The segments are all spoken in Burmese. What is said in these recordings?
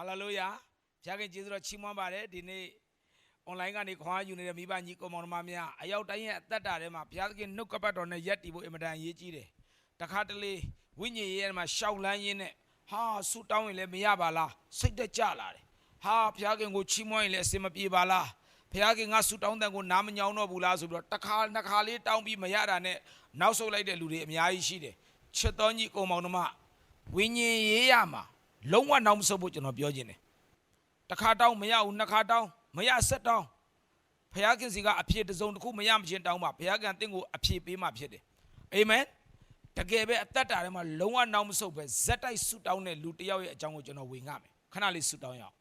ဟာလေလုယာဘုရားခင်ကျေးဇူးတော်ချီးမွမ်းပါတယ်ဒီနေ့ online ကနေခွန်အားယူနေတဲ့မိဘညီကိုမောင်နှမများအရောက်တိုင်းရဲ့အသက်တာထဲမှာဘုရားသခင်နှုတ်ကပတ်တော်နဲ့ယက်တည်ဖို့အင်မတန်အရေးကြီးတယ်တခါတလေဝိညာဉ်ရေးထဲမှာရှောက်လန်းရင်းနဲ့ဟာဆူတောင်းရင်လည်းမရပါလားစိတ်တက်ကြလာတယ်ဟာဘုရားခင်ကိုချီးမွမ်းရင်လည်းအစင်မပြေပါလားဘုရားခင်ငါဆူတောင်းတဲ့ကိုနားမညောင်းတော့ဘူးလားဆိုပြီးတော့တစ်ခါနှစ်ခါလေးတောင်းပြီးမရတာနဲ့နောက်ဆုတ်လိုက်တဲ့လူတွေအများကြီးရှိတယ်ချစ်တော်ညီကိုမောင်နှမဝိညာဉ်ရေးရမှာ လုံးဝနောက်မဆုတ်ဖို့ကျွန်တော်ပြောခြင်းတယ်တစ်ခါတောင်းမရဘူးနှစ်ခါတောင်းမရဆက်တောင်းဘုရားခင်စီကအဖြစ်တစ်စုံတစ်ခုမရမချင်းတောင်းပါဘုရားကံတင့်ကိုအဖြစ်ပေးမှဖြစ်တယ်အာမင်တကယ်ပဲအသက်တာထဲမှာလုံးဝနောက်မဆုတ်ပဲဇက်တိုက်ဆုတောင်းတဲ့လူတစ်ယောက်ရဲ့အကြောင်းကိုကျွန်တော်ဝင်ငမယ်ခဏလေးဆုတောင်းရအောင်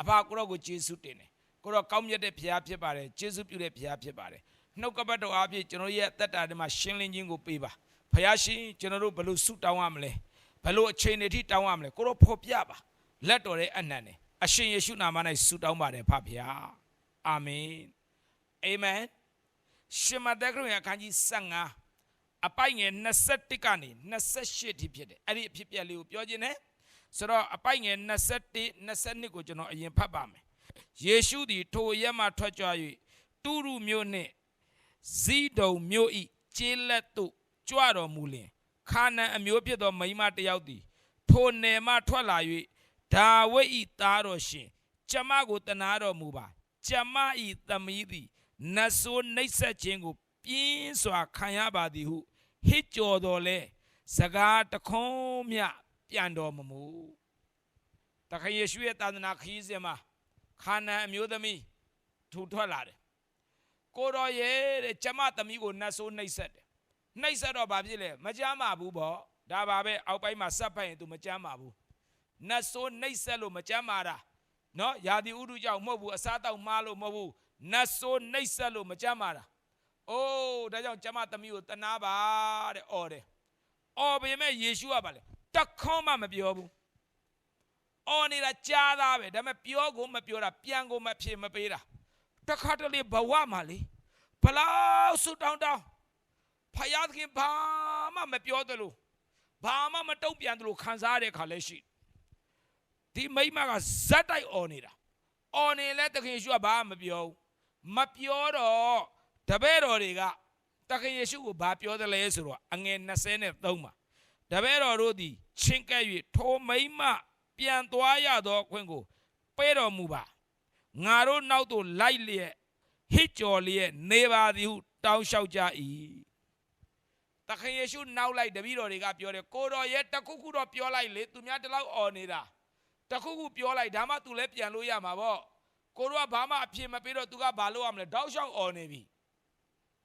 အဖကိုရောကိုယေရှုတင်တယ်ကိုရောကောင်းမြတ်တဲ့ဘုရားဖြစ်ပါတယ်ယေရှုပြုတဲ့ဘုရားဖြစ်ပါတယ်နှုတ်ကပတ်တော်အားဖြင့်ကျွန်တော်ရဲ့အသက်တာထဲမှာရှင်းလင်းခြင်းကိုပေးပါဘုရားရှင်ကျွန်တော်တို့ဘယ်လိုဆုတောင်းရမလဲ ဘယ်လိုအချိန်တွေထိတောင်းရမလဲကိုရောဖော်ပြပါလက်တော်ရဲ့အနံ့နဲ့အရှင်ယေရှုနာမ၌ဆုတောင်းပါတယ်ဖဖျားအာမင်အာမင်ရှင်မသက်ခရစ်ယာန်အခန်းကြီး15အပိုင်ငယ်21ကနေ28ထိဖြစ်တယ်အဲ့ဒီအဖြစ်ပြက်လေးကိုပြောခြင်းနဲ့ဆိုတော့အပိုင်ငယ်21 22ကိုကျွန်တော်အရင်ဖတ်ပါမယ်ယေရှုသည်ထိုရက်မှထွက်ကြွ၍တူရုမြို့နှင့်ဇီဒုံမြို့ဤကျေးလက်သို့ကြွတော်မူလင် ခါနန်အမျိုးဖြစ်သောမိန်းမတစ်ယောက်သည်ထိုနယ်မှထွက်လာ၍ဒါဝိဒ်ဤသားတော်ရှင်ကျမကိုတနာတော်မူပါကျမဤသမီးသည်နတ်ဆိုးနှိပ်စက်ခြင်းကို ပြင်းစွာခံရပါသည်ဟုဟစ်ကြော်တော်လဲစကားတခုံးမြပြန်တော်မမူတခါယေရှုရဲ့သာသနာခရီးစဉ်မှာခါနန်အမျိုးသမီးထူထွက်လာတယ်ကိုတော်ရဲ့တဲ့ကျမသမီးကိုနတ်ဆိုးနှိပ်စက်တယ် နှိပ်စက်တော့ဘာဖြစ်လဲမကြမ်းပါဘူးပေါ့ဒါပါပဲအောက်ပိုင်းမှာစက်ဖက်ရင် तू မကြမ်းပါဘူးနတ်ဆိုးနှိပ်ဆက်လို့မကြမ်းမာတာနော်ယာဒီဥဒုကြောင့်မဟုတ်ဘူးအစားတောက်မှားလို့မဟုတ်ဘူးနတ်ဆိုးနှိပ်ဆက်လို့မကြမ်းမာတာအိုးဒါကြောင့်ကျမသမီးကိုတနာပါတဲ့အော်တယ်အော်ပေမဲ့ယေရှုကပါလေတခွန်းမှမပြောဘူးအော်နေတာကြားသားပဲဒါပေမဲ့ပြောကိုမပြောတာပြန်ကိုမဖြေမပေးတာတခါတလေဘဝမှာလေဘလောက်ဆူတောင်းတောင်း ဖယားသခင်ဘာမှမပြောသလိုဘာမှမတုံ့ပြန်သလိုခံစားရတဲ့ခါလဲရှိတယ်ဒီမိမကဇက်တိုက်អော်နေတာអော်နေလဲတခင်ယေရှုကဘာမှမပြောဘူးမပြောတော့တပည့်တော်တွေကတခင်ယေရှုကိုဘာပြောသလဲဆိုတော့အငယ်23မှာတပည့်တော်တို့သည်ချင်းကဲ့၍ထိုမိမပြန်သွားရသောအခွင့်ကိုပေးတော်မူပါငါတို့နောက်သို့လိုက်လျက်ဟစ်ကြော်လျက်နေပါသည်ဟုတောင်းလျှောက်ကြ၏ တခင်ယေရှုနောက်လိုက်တပည့်တော်တွေကပြောတယ်ကိုတော်ရဲ့တခုခုတော့ပြောလိုက်လေသူများတလောက်អော်နေတာ တခုခုပြောလိုက်ဒါမှ तू လည်းပြန်လို့ရမှာပေါ့ကိုတို့ကဘာမှအဖြစ်မပေးတော့ तू ကဘာလို့ရမလဲတောက်လျှောက်អော်နေပြီ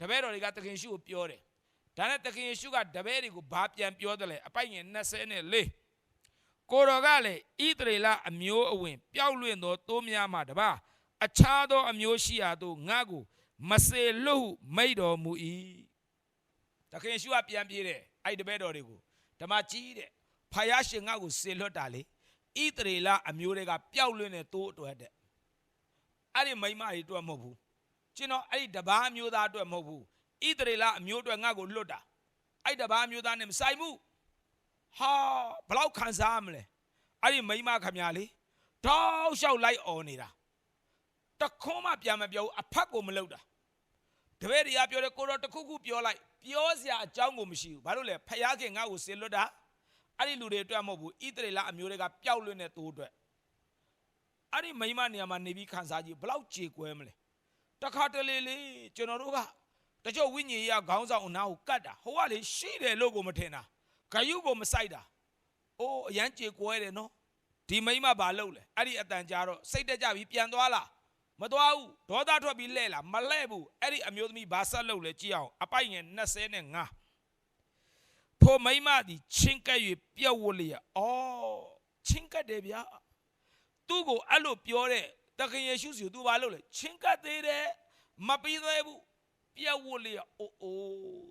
တပည့်တော်တွေကတခင်ယေရှုကိုပြောတယ်ဒါနဲ့တခင်ယေရှုကတပည့်တွေကိုဘာပြန်ပြောတယ်လဲအပိုက်ငယ်24ကိုတော်ကလည်းဣသရေလအမျိုးအဝင်ပျောက်လွင့်သောတိုးများမှတပါအခြားသောအမျိုးရှိရာသို့ငါ့ကိုမစေလွတ်ဟုမိတ်တော်မူ၏ တခင်ယေရှုကပြန်ပြေးတယ်အဲ့ဒီတပည့်တော်တွေကိုဓမ္မကြီးတဲ့ဖယားရှင်ငါ့ကိုစေလွတ်တာလေဣသရေလအမျိုးတွေကပျောက်လွင့်တဲ့တိုးအတွက်တဲ့အဲ့ဒီမိန်းမတွေအတွက်မဟုတ်ဘူးကျွန်တော်အဲ့ဒီတပားမျိုးသားအတွက်မဟုတ်ဘူးဣသရေလအမျိုးအတွက်ငါ့ကိုလွတ်တာအဲ့ဒီတပားမျိုးသားနဲ့မဆိုင်ဘူးဟာဘလောက်ခံစားရမလဲအဲ့ဒီမိန်းမခမညာလေးတောက်လျှောက်လိုက်អော်နေတာတခွန်းမှပြန်မပြောဘူးအဖက်ကိုမလုပ်တာ တပည့်တွေကပြောတယ်ကိုတော့တစ်ခုခုပြောလိုက်ပြောစရာအကြောင်းကိုမရှိဘူးဘာလို့လဲဖယားခင်ငါ့ကိုစေလွတ်တာအဲ့ဒီလူတွေအတွက်မဟုတ်ဘူးဣသရေလအမျိုးတွေကပျောက်လွင့်တဲ့တိုးအတွက်အဲ့ဒီမိန်းမနေရာမှာနေပြီးခန်းစားကြည့်ဘလောက်ကြေကွဲမလဲတခါတလေလေကျွန်တော်တို့ကတချို့ဝိညာဉ်ရေးခေါင်းဆောင်အနာကိုကတ်တာဟိုကလေရှိတယ်လို့ကိုမထင်တာဂယုကိုမဆိုင်တာအိုးအရန်ကြေကွဲတယ်နော်ဒီမိန်းမဘာလုပ်လဲအဲ့ဒီအတန်ကြာတော့စိတ်တက်ကြပြီးပြန်သွားလား မသွားဘူးဒေါသထွက်ပြီးလှဲ့လားမလှဲ့ဘူးအဲ့ဒီအမျိုးသမီးဘာဆက်လုပ်လဲကြည့်အောင်အပိုက်ငယ်25ထိုမိမသည်ချင်းကပ်၍ပြက်ဝတ်လျက်အော်ချင်းကပ်တယ်ဗျာသူ့ကိုအဲ့လိုပြောတဲ့တခင်ယေရှုစီကိုသူဘာလုပ်လဲချင်းကပ်သေးတယ်မပြီးသေးဘူးပြက်ဝတ်လျက်အိုးအိုး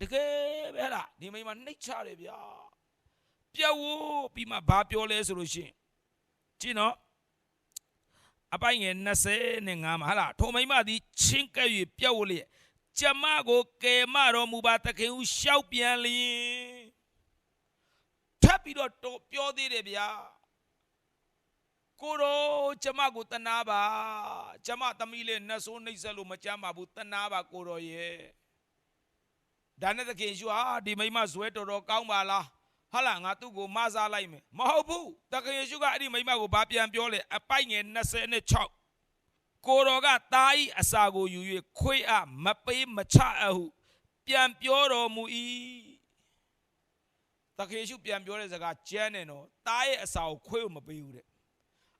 တကယ်ပဲလားဒီမိမနှိတ်ချတယ်ဗျာပြက်ဝတ်ပြီးမှဘာပြောလဲဆိုလို့ရှိရင်ကြည့်နော် အပိုင်ငယ်25မှာဟာလားထိုမိမသည်ချင်းကပ်၍ပြက်ဝတ်လျက်ကျမကိုကယ်မတော်မူပါသခင်ဟုရှောက်ပြန်လျင်ထပ်ပြီးတော့တော့ပြောသေးတယ်ဗျာကိုတော်ကျမကိုတနာပါကျမသမီးလေးနှဆိုးနှိပ်ဆက်လို့မကြမ်းပါဘူးတနာပါကိုတော်ရဲ့ဒါနဲ့သခင်ရှုဟာဒီမိမဇွဲတော်တော်ကောင်းပါလား ဟာလာငါသူ့ကိုမဆားလိုက်မယ်မဟုတ်ဘူးသခင်ယေရှုကအဲ့ဒီမိမကိုဘာပြန်ပြောလဲအပိုက်ငယ်26ကိုတော်ကသားဤအစာကိုယူ၍ခွေးအမပေးမချအပ်ဟုပြန်ပြောတော်မူ၏သခင်ယေရှုပြန်ပြောတဲ့စကားကျမ်းတယ်နော်သားရဲ့အစာကိုခွေးကိုမပေးဘူးတဲ့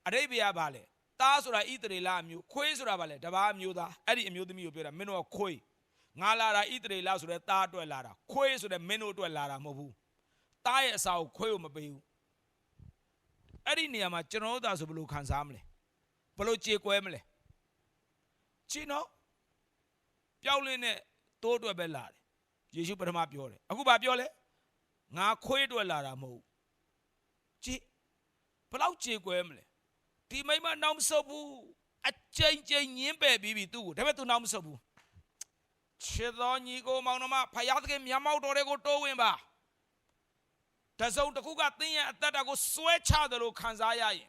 အရိပ်ပြားပါလေသားဆိုတာဣသရေလအမျိုးခွေးဆိုတာပါလေတပါးအမျိုးသားအဲ့ဒီအမျိုးသမီးကိုပြောတာမင်းတို့ကခွေးငါလာတာဣသရေလဆိုတဲ့သားအတွက်လာတာခွေးဆိုတဲ့မင်းတို့အတွက်လာတာမဟုတ်ဘူး သားရဲ့အစာကိုခွေးကိုမပေးဘူးအဲ့ဒီနေရာမှာကျွန်တော်တို့သာဆိုဘယ်လိုခံစားမလဲဘယ်လိုကြေကွဲမလဲချင်းနော်ပျောက်လင်းတဲ့တိုးအတွက်ပဲလာတယ်ယေရှုပထမပြောတယ်အခုဘာပြောလဲငါခွေးအတွက်လာတာမဟုတ်ဘူးကြည့်ဘယ်လောက်ကြေကွဲမလဲဒီမိမနောက်မဆုတ်ဘူးအကျဉ်းကျဉ်းညင်းပယ်ပြီးပြီသူ့ကိုဒါပေမဲ့သူနောက်မဆုတ်ဘူးခြေတော်ညီကိုမောင်နှမဖယားသခင်မြတ်မောက်တော်တွေကိုတိုးဝင်ပါ တစုံတစ်ခုကသင်ရဲ့အသက်တာကိုစွဲချတယ်လို့ခံစားရရင်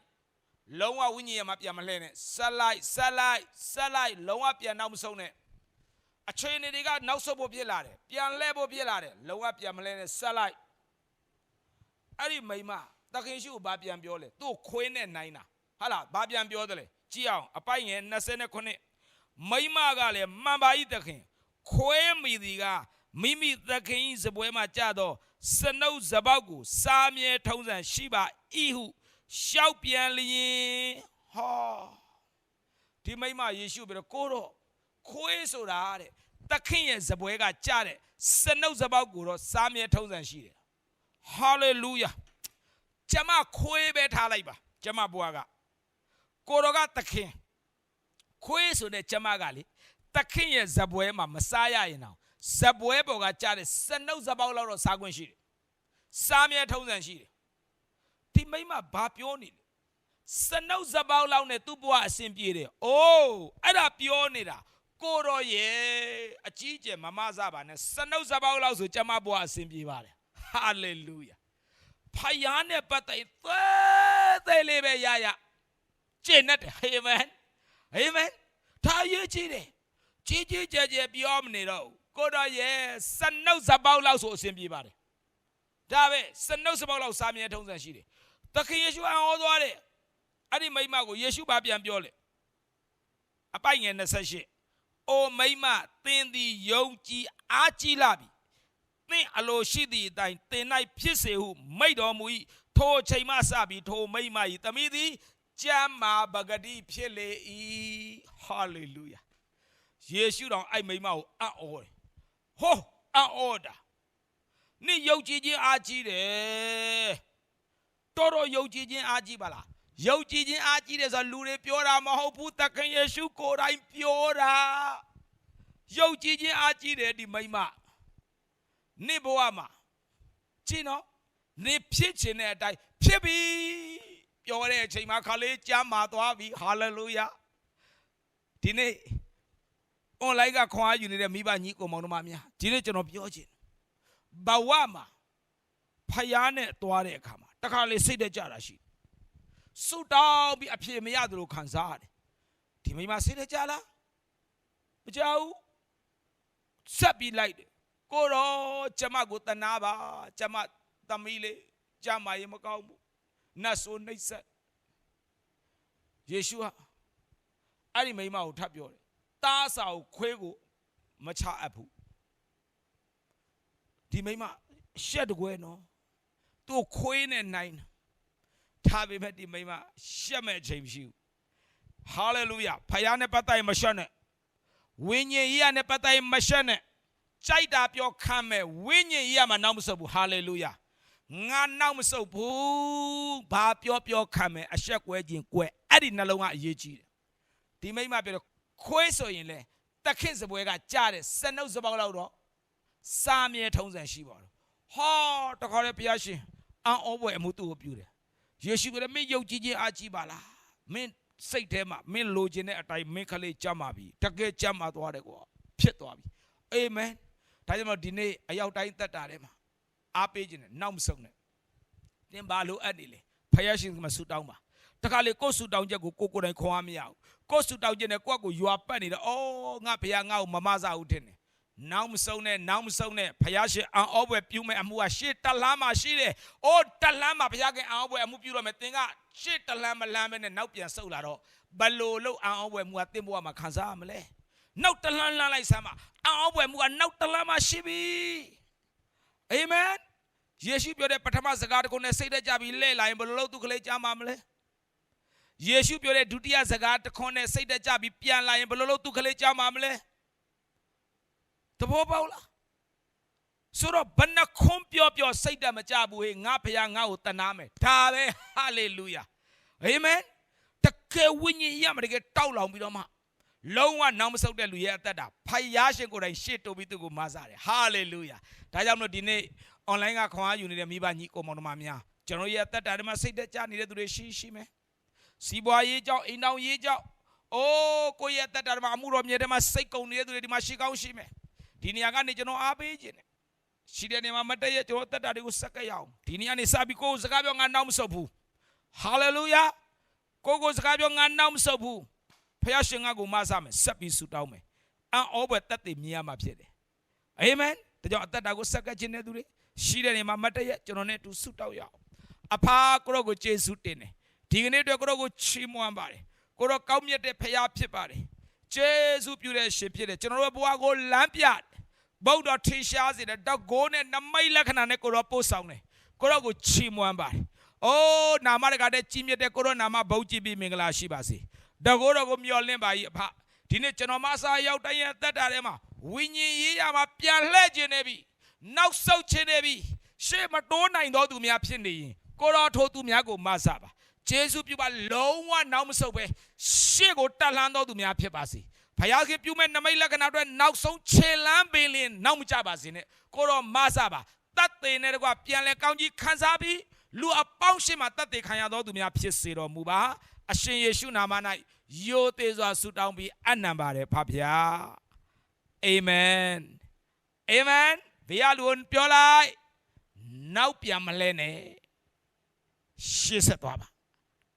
လုံးဝဝိညာဉ်ရမှာပြန်မလှဲနဲ့ဆက်လိုက်ဆက်လိုက်ဆက်လိုက်လုံးဝပြန်နောက်မဆုတ်နဲ့အချိန်တွေကနောက်ဆုတ်ဖို့ဖြစ်လာတယ်ပြန်လဲဖို့ဖြစ်လာတယ်လုံးဝပြန်မလှဲနဲ့ဆက်လိုက်အဲ့ဒီမိမသခင်ရှုကိုဘာပြန်ပြောလဲသူ့ကိုခွေးနဲ့နိုင်တာဟာလားဘာပြန်ပြောတယ်လဲကြည့်အောင်အပိုက်ငယ်29မိမကလည်းမှန်ပါ၏သခင်ခွဲမိသည်က မိမိသခင်၏ဇပွဲမှာကြတော့စနုပ်ဇပောက်ကို စားမြဲထုံးစံရှိပါဤဟုရှောက်ပြန်လျင်ဟောဒီမိမယေရှုပြောကိုတော့ခွေးဆိုတာတဲ့သခင်ရဲ့ဇပွဲကကြတဲ့စနုပ်ဇပောက်ကိုတော့စားမြဲထုံးစံရှိတယ်ဟာလေလုယာကျမခွေးပဲထားလိုက်ပါ ကျမဘွားကကိုတော်ကသခင်ခွေးဆိုတဲ့ကျမကလေသခင်ရဲ့ဇပွဲမှာမစားရရင်တော့ ဇပွဲပေါ်ကကြားတဲ့စနှုတ်ဇပေါက်လောက်တော့စားခွင့်ရှိတယ်။စားမြဲထုံးစံရှိတယ်။ဒီမိမဘာပြောနေလဲ။စနှုတ်ဇပေါက်လောက်နဲ့သူ့ဘဝအဆင်ပြေတယ်။အိုးအဲ့ဒါပြောနေတာကိုတော်ရဲ့အကြီးကျယ်မမဆပါနဲ့စနှုတ်ဇပေါက်လောက်ဆိုကျမဘဝအဆင်ပြေပါတယ်။ဟာလေလုယာ။ဖယားနဲ့ပတ်သက်သေးသေးလေးပဲရရ။ကျင့်တတ်တယ်အာမင်အာမင်ဒါရေးကြည့်တယ်ကြီးကြီးကျယ်ကျယ်ပြောမနေတော့ ကိုတော်ရဲ့စနှုတ်စပေါက်လောက်ဆိုအဆင်ပြေပါတယ်ဒါပဲစနှုတ်စပေါက်လောက်စာမြဲထုံးစံရှိတယ်သခင်ယေရှုအံ့ဩသွားတယ်အဲ့ဒီမိမကိုယေရှုဘာပြန်ပြောလဲအပိုက်ငယ်28အိုမိမသင်သည်ယုံကြည်အားကြီးလာပြီသင်အလိုရှိသည့်အတိုင်းသင်၌ဖြစ်စေဟုမိတ်တော်မူ၏ထိုအချိန်မှစပြီးထိုမိမ၏သမီးသည်ကျမ်းမာပဂတိဖြစ်လေ၏ဟာလေလုယာယေရှုတော်အဲ့မိမကိုအံ့ဩတယ် ဟောအံ့ဩတာနိယုတ်ကြည်ခြင်းအားကြီးတယ်တော်တော်ယုတ်ကြည်ခြင်းအားကြီးပါလားယုတ်ကြည်ခြင်းအားကြီးတယ်ဆိုလူတွေပြောတာမဟုတ်ဘူးသခင်ယေရှုကိုယ်တိုင်ပြောတာယုတ်ကြည်ခြင်းအားကြီးတယ်ဒီမိမနိဘဝမှာကြည့်နော်နေဖြစ်ခြင်းတဲ့အတိုင်းဖြစ်ပြီပြောတဲ့အချိန်မှာခါလေးကြမ်းမာသွားပြီဟာလေလုယာဒီနေ့ online ကခွန်အားယူနေတဲ့မိဘညီကိုမောင်နှမများဒီနေ့ကျွန်တော်ပြောချင်ဘဝမှာဖယားနဲ့သွားတဲ့အခါမှာတခါလေစိတ်တက်ကြတာရှိဆူတောင်းပြီးအပြေမရသလိုခံစားရတယ်ဒီမိမစိတ်တက်ကြလားမကြောက်ဆက်ပြီးလိုက်တယ်ကိုတော့ကျမကိုတနာပါကျမသမီးလေးကျမရေမကောင်းဘူးနတ်ဆိုနှိပ်စက်ယေရှုဟာအဲ့ဒီမိမကိုထပ်ပြောတယ် တားစာကိုခွေးကိုမချအပ်ဘူးဒီမိမရှက်တကွဲနော်သူ့ခွေးနဲ့နိုင်ထားပေမဲ့ဒီမိမရှက်မဲ့အချိန်မရှိဘူးဟာလေလုယာဖယားနဲ့ပတ်သက်ရင်မရှက်နဲ့ဝိညာဉ်ကြီးရနဲ့ပတ်သက်ရင်မရှက်နဲ့ကြိုက်တာပြောခံမဲ့ဝိညာဉ်ကြီးရမှာနောက်မဆုတ်ဘူးဟာလေလုယာငါနောက်မဆုတ်ဘူးဘာပြောပြောခံမယ်အဆက်ကွဲခြင်းကွဲအဲ့ဒီနှလုံးကအရေးကြီးတယ်ဒီမိမပြော ခွေးဆိုရင်လေတခင်စပွဲကကြားတယ်စနှုတ်စပေါက်လောက်တော့စာမြဲထုံးစံရှိပါတော့ဟောတခါလေဘုရားရှင်အံ့ဩပွဲအမှုသူ့ကိုပြုတယ်ယေရှုကလည်းမင်းယုံကြည်ခြင်းအားကြီးပါလားမင်းစိတ်ထဲမှာမင်းလိုချင်တဲ့အတိုင်းမင်းကလေးကြမ်းပါပြီတကယ်ကြမ်းပါသွားတယ်ကွာဖြစ်သွားပြီအာမင်ဒါကြောင့်ဒီနေ့အရောက်တိုင်းတက်တာထဲမှာအားပေးခြင်းနဲ့နောက်မဆုံးနဲ့သင်ဘာလို့အပ်နေလဲဖယားရှင်ကမဆူတောင်းပါ တခါလေကိုယ်ဆူတောင်းချက်ကိုကိုကိုယ်တိုင်ခွန်အားမရဘူးကိုယ်ဆူတောင်းချက်နဲ့ကိုယ့်ကိုယွာပတ်နေတော့အော်ငါဘုရားငါ့ကိုမမစားဘူးထင်တယ်နောက်မဆုံးနဲ့နောက်မဆုံးနဲ့ဘုရားရှင်အံ့ဩဖွယ်ပြုမဲ့အမှုကရှေ့တလန်းမှာရှိတယ်။အိုးတလန်းမှာဘုရားခင်အံ့ဩဖွယ်အမှုပြုတော့မယ်။သင်ကရှေ့တလန်းမလန်းပဲနဲ့နောက်ပြန်ဆုတ်လာတော့ဘလို့လို့အံ့ဩဖွယ်မှုကသင်ဘဝမှာခံစားရမလဲ။နောက်တလန်းလန်းလိုက်စမ်းပါအံ့ဩဖွယ်မှုကနောက်တလန်းမှာရှိပြီ။အာမင်။ယေရှုပြောတဲ့ပထမစကားတစ်ခုနဲ့စိတ်သက်ကြပြီးလဲ့လာရင်ဘလို့လို့သူကလေးကြားမှာမလဲ။ ယေရှုပြောတဲ့ဒုတိယစကားတစ်ခွန်းနဲ့စိတ်သက်ကြပြီးပြန်လာရင်ဘလို့လို့သူကလေးကြားမှာမလဲ။တဘောပေါက်လားဆိုတော့ဘယ်နှခွန်းပြောပြောစိတ်တမကြဘူးဟေးငါဖခင်ငါ့ကိုတနာမယ်ဒါပဲဟာလေလုယာအာမင်တကယ်ဝိညာဉ်ရမှာတကယ်တောက်လောင်ပြီးတော့မှလုံးဝနောက်မဆုတ်တဲ့လူရဲ့အသက်တာဖယားရှင်ကိုယ်တိုင်ရှေ့တိုးပြီးသူ့ကိုမဆတယ်ဟာလေလုယာဒါကြောင့်မလို့ဒီနေ့ online ကခွန်အားယူနေတဲ့မိဘညီကိုမောင်နှမများကျွန်တော်ရဲ့အသက်တာတွေမှာစိတ်သက်ကြနေတဲ့သူတွေရှိရှိမယ် စီးပွားရေးကြောင့်အိမ်တော်ရေးကြောင့်အိုးကိုယ့်ရဲ့အသက်တာတွေမှာအမှုတော်မြေတွေမှာစိတ်ကုန်နေတဲ့သူတွေဒီမှာရှိကောင်းရှိမယ်ဒီနေရာကနေကျွန်တော်အားပေးခြင်းတယ်ရှိတဲ့နေရာမှာမတည့်ရကျွန်တော်အသက်တာတွေကိုစက္ကရအောင်ဒီနေရာနေစပြီးကိုယ်စကားပြောငါနောက်မဆုတ်ဘူးဟာလေလုယာကိုကိုစကားပြောငါနောက်မဆုတ်ဘူးဖခင်ရှင်ငါကိုမဆမယ်ဆက်ပြီးဆူတောင်းမယ်အံ့ဩဖွယ်တက်တည်မြင်ရမှာဖြစ်တယ်အာမင်ဒါကြောင့်အသက်တာကိုစက္ကခြင်းတဲ့သူတွေရှိတဲ့နေရာမှာမတည့်ရကျွန်တော်နဲ့အတူဆူတောင်းရအောင်အဖာကိုရောကိုကျေးဇူးတင်တယ် ဒီကနေ့အတွက်ကိုရောကိုချီးမွမ်းပါတယ်ကိုရောကောင်းမြတ်တဲ့ဖခင်ဖြစ်ပါတယ်ကျေးဇူးပြုတဲ့ရှင်ဖြစ်တယ်ကျွန်တော်တို့ဘဝကိုလမ်းပြတယ်ဗုဒ္ဓထင်ရှားစေတဲ့တောက်ကိုနဲ့နမိတ်လက္ခဏာနဲ့ကိုရောပို့ဆောင်တယ်ကိုရောကိုချီးမွမ်းပါတယ်။အိုးနာမတကာတဲ့ကြီးမြတ်တဲ့ကိုရောနာမဘုံကြည့်ပြီးမင်္ဂလာရှိပါစေ။တကိုယ်တော်ကိုမျှော်လင့်ပါ၏အဖ။ဒီနေ့ကျွန်တော်မဆာရောက်တိုင်းရဲ့အသက်တာထဲမှာဝိညာဉ်ရေးရမှာပြန်လှည့်ခြင်းနေပြီ။နောက်ဆုတ်ခြင်းနေပြီ။ရှေ့မတိုးနိုင်သောသူများဖြစ်နေရင်ကိုရောထိုသူများကိုမဆာပါ။ ဂျေစုပြုပါလုံးဝနောက်မဆုတ်ပဲရှေ့ကိုတက်လှမ်းသောသူများဖြစ်ပါစေ။ဘုရားခင်ပြုမဲ့နမိတ်လက္ခဏာတွေနောက်ဆုံးခြေလမ်းပင်လင်နောက်မကြပါစေနဲ့ကိုတော့မဆပါတတ်သေးနဲ့တကွပြန်လဲကောင်းကြီးခံစားပြီးလူအပေါင်းရှင်းမှာတတ်သေးခံရသောသူများဖြစ်စေတော်မူပါအရှင်ယေရှုနာမ၌ယိုသေးစွာဆုတောင်းပြီးအနံပါတယ်ဖဖျားအာမင်အာမင်ဘုရားလူကိုပြောလိုက်နောက်ပြန်မလဲနဲ့ရှေ့ဆက်သွားပါ